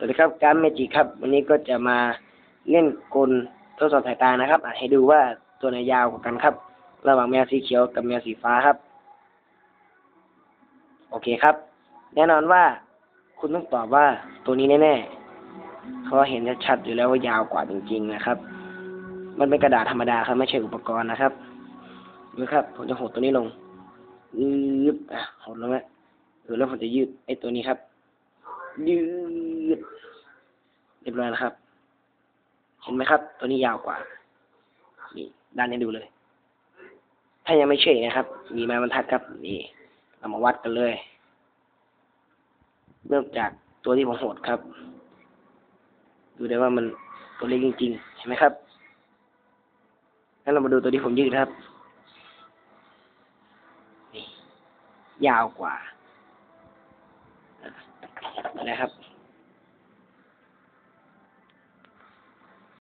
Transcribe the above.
สวัสดีครับการเมจิครับ วันนี้ก็จะมาเล่นกลทดสอบสายตานะครับให้ดูว่าตัวไหนยาวกว่ากันครับ ระหว่างแมวสีเขียวกับแมวสีฟ้าครับ โอเคครับ แน่นอนว่าคุณต้องตอบว่าตัวนี้แน่ๆเพราะเห็นชัดอยู่แล้วว่ายาวกว่าจริง ๆ นะครับ มันเป็นกระดาษธรรมดาครับ ไม่ใช่อุปกรณ์นะครับดูครับ ผมจะหดตัวนี้ลงยืดอะหดลงแล้วเออแล้วผมจะยืดไอ้ตัวนี้ครับยืด เรียบร้อยแล้วครับ เห็นไหมครับ ตัวนี้ยาวกว่า นี่ด้านนี้ดูเลย ถ้ายังไม่เชื่อนะครับ มีไม้บรรทัดครับ นี่เรามาวัดกันเลย เริ่มจากตัวที่ผมโหดครับ ดูได้ว่ามันตัวเล็กจริงๆ เห็นไหมครับงั้นเรามาดูตัวที่ผมยืดครับนี่ยาวกว่านะครับ